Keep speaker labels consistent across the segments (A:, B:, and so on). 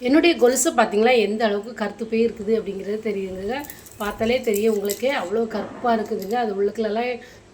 A: என்னுடைய கொலுசு பார்த்தீங்களா எந்த அளவுக்கு கருத்து போய் இருக்குது அப்படிங்கிறது தெரியுதுங்க. பார்த்தாலே தெரியும் உங்களுக்கே அவ்வளோ கருப்பாக இருக்குதுங்க. அது உள்ளுக்குள்ளலாம்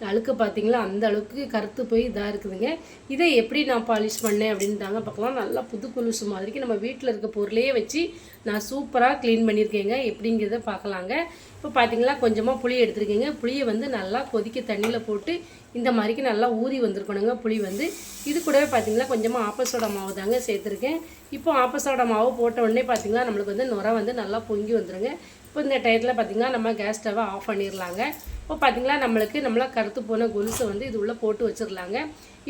A: அழுக்கு பார்த்தீங்களா? அந்த அளவுக்கு கருத்து போய் இதாக இருக்குதுங்க. இதை எப்படி நான் பாலிஷ் பண்ணேன் அப்படின்னு தாங்க பார்க்கலாம். நல்லா புது கொலுசு மாதிரிக்கு நம்ம வீட்டில் இருக்க பொருளையே வச்சு நான் சூப்பராக க்ளீன் பண்ணியிருக்கேங்க. எப்படிங்கிறத பார்க்கலாங்க. இப்போ பார்த்தீங்களா? கொஞ்சமாக புளி எடுத்துருக்கேங்க. புளியை வந்து நல்லா கொதிக்க தண்ணியில் போட்டு இந்த மாதிரிக்கு நல்லா ஊறி வந்திருக்கணுங்க புளி வந்து. இது கூடவே பார்த்தீங்களா? கொஞ்சமாக ஆப்பசோட மாவு தாங்க சேர்த்துருக்கேன். இப்போ ஆப்பசோட மாவு போட்ட உடனே பார்த்தீங்களா? நம்மளுக்கு வந்து நுரை வந்து நல்லா பொங்கி வந்துடுங்க இப்போ இந்த டயத்தில் பார்த்திங்கன்னா நம்ம கேஸ் ஸ்டவ்வை ஆஃப் பண்ணிடலாங்க இப்போ பார்த்தீங்களா நம்மளுக்கு நம்மளா கருத்து போன கொலுசை வந்து இது உள்ளே போட்டு வச்சிடலாங்க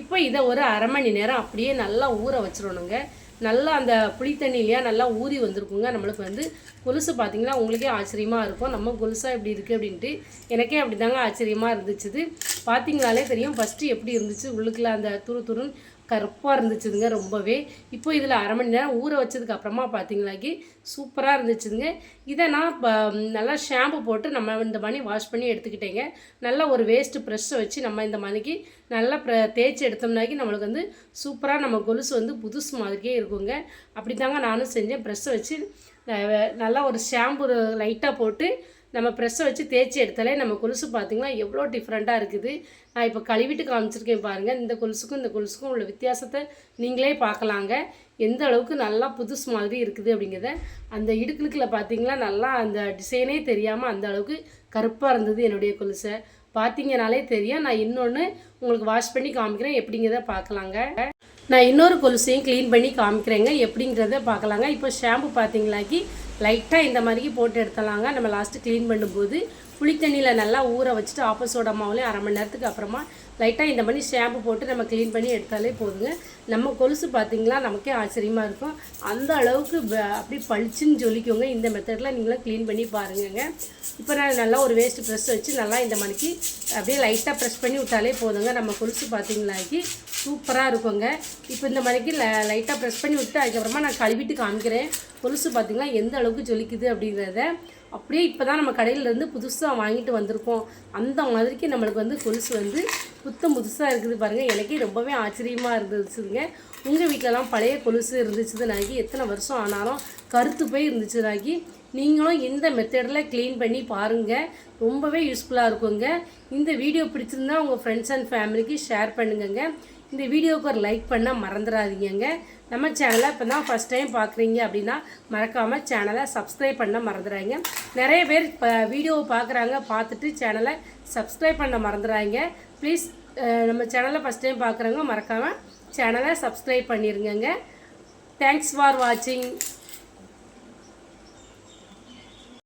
A: இப்போ இதை ஒரு அரை மணி நேரம் அப்படியே நல்லா ஊற வச்சிடணுங்க நல்லா அந்த புளி தண்ணியிலையா நல்லா ஊறி வந்திருக்குங்க. நம்மளுக்கு வந்து கொலுசு பார்த்திங்கன்னா உங்களுக்கே ஆச்சரியமாக இருக்கும். நம்ம கொலுசாக எப்படி இருக்குது அப்படின்ட்டு எனக்கே அப்படி தாங்க ஆச்சரியமாக இருந்துச்சுது. பார்த்திங்களாலே தெரியும். ஃபஸ்ட்டு எப்படி இருந்துச்சு? உள்ளுக்குள்ள அந்த துரு துருன்னு கருப்பாக இருந்துச்சுதுங்க ரொம்பவே. இப்போ இதில் அரை மணி நேரம் ஊற வச்சதுக்கு அப்புறமா பார்த்தீங்களாக்கி சூப்பராக இருந்துச்சுதுங்க இதை நான் இப்போ நல்லா ஷாம்பு போட்டு நம்ம இந்த மணி வாஷ் பண்ணி எடுத்துக்கிட்டேங்க. நல்லா ஒரு வேஸ்ட் ப்ரெஷ்ஷை வச்சு நம்ம இந்த மணிக்கு நல்லா ப்ர தேய்ச்சி எடுத்தோம்னாக்கி நம்மளுக்கு வந்து சூப்பராக நம்ம கொலுசு வந்து புதுசு மாதிரியே இருக்குங்க. அப்படி தாங்க நானும் செஞ்சேன். ப்ரெஷ்ஷை வச்சு நல்லா ஒரு ஷாம்பு லைட்டாக போட்டு நம்ம ப்ரெஷ்ஷை வச்சு தேய்ச்சி எடுத்தாலே நம்ம கொலுசு பார்த்திங்கன்னா எவ்வளோ டிஃப்ரெண்ட்டாக இருக்குது. நான் இப்போ கழுவிட்டு காமிச்சிருக்கேன் பாருங்கள் இந்த கொலுசுக்கும் இந்த கொலுசுக்கும் உள்ள வித்தியாசத்தை நீங்களே பார்க்கலாங்க. எந்த அளவுக்கு நல்லா புதுசு மாதிரி இருக்குது அப்படிங்கிறத. அந்த இடுக்குலுக்கில் பார்த்திங்கன்னா நல்லா அந்த டிசைனே தெரியாமல் அந்த அளவுக்கு கருப்பாக இருந்தது என்னுடைய கொலுசை. பார்த்தீங்கனாலே தெரியும். நான் இன்னொன்று உங்களுக்கு வாஷ் பண்ணி காமிக்கிறேன். எப்படிங்கிறத பார்க்கலாங்க. நான் இன்னொரு கொலுசையும் க்ளீன் பண்ணி காமிக்கிறேங்க. எப்படிங்கிறத பார்க்கலாங்க. இப்போ ஷாம்பு பார்த்தீங்களாக்கி லைட்டாக இந்த மாதிரி போட்டு எடுத்தலாங்க நம்ம லாஸ்ட்டு க்ளீன் பண்ணும்போது புளி தண்ணியில் நல்லா ஊற வச்சுட்டு ஆப்போசோட மாவுலேயும் அரை மணி நேரத்துக்கு அப்புறமா லைட்டாக இந்த மாதிரி ஷாம்பு போட்டு நம்ம க்ளீன் பண்ணி எடுத்தாலே போதுங்க. நம்ம கொலுசு பார்த்திங்களா நமக்கே ஆச்சரியமாக இருக்கும். அந்த அளவுக்கு அப்படி பளிச்சுன்னு ஜொலிக்குங்க. இந்த மெத்தடில் நீங்களும் க்ளீன் பண்ணி பாருங்கங்க. இப்போ நான் நல்லா ஒரு வேஸ்ட் ப்ரெஸ் வச்சு நல்லா இந்த மணிக்கு அப்படியே லைட்டாக ப்ரெஷ் பண்ணி விட்டாலே போதுங்க. நம்ம கொலுசு பார்த்தீங்களாக்கி சூப்பராக இருக்குங்க. இப்போ இந்த மாதிரிக்கு லைட்டாக ப்ரெஸ் பண்ணி விட்டு அதுக்கப்புறமா நான் கழுவிட்டு காமிக்கிறேன். கொலுசு பார்த்திங்கன்னா எந்த அளவுக்கு ஜொலிக்குது அப்படிங்கிறத. அப்படியே இப்போ தான் நம்ம கடையிலேருந்து புதுசாக வாங்கிட்டு வந்திருக்கோம். அந்த மாதிரிக்கு நம்மளுக்கு வந்து கொலுசு வந்து புத்தம் புதுசாக இருக்குது பாருங்கள் எனக்கே ரொம்பவே ஆச்சரியமாக இருந்துச்சுங்க. உங்கள் வீட்டிலலாம் பழைய கொலுசு இருந்துச்சுதுனாக்கி எத்தனை வருஷம் ஆனாலும் கருத்து போய் இருந்துச்சுனாக்கி நீங்களும் இந்த மெத்தடில் க்ளீன் பண்ணி பாருங்கள் ரொம்பவே யூஸ்ஃபுல்லாக இருக்குங்க. இந்த வீடியோ பிடிச்சிருந்தா உங்கள் ஃப்ரெண்ட்ஸ் அண்ட் ஃபேமிலிக்கு ஷேர் பண்ணுங்கங்க. இந்த வீடியோவுக்கு ஒரு லைக் பண்ண மறந்துடாதீங்கங்க. நம்ம சேனலை இப்போ தான் ஃபஸ்ட் டைம் பார்க்குறீங்க அப்படின்னா மறக்காமல் சேனலை சப்ஸ்கிரைப் பண்ண மறந்துடாங்க நிறைய பேர் இப்போ வீடியோவை பார்க்குறாங்க பார்த்துட்டு சேனலை சப்ஸ்கிரைப் பண்ண மறந்துடாங்க ப்ளீஸ் நம்ம சேனலை ஃபஸ்ட் டைம் பார்க்குறவங்க மறக்காமல் சேனலை சப்ஸ்கிரைப் பண்ணிடுங்க தேங்க்ஸ் ஃபார் வாட்சிங்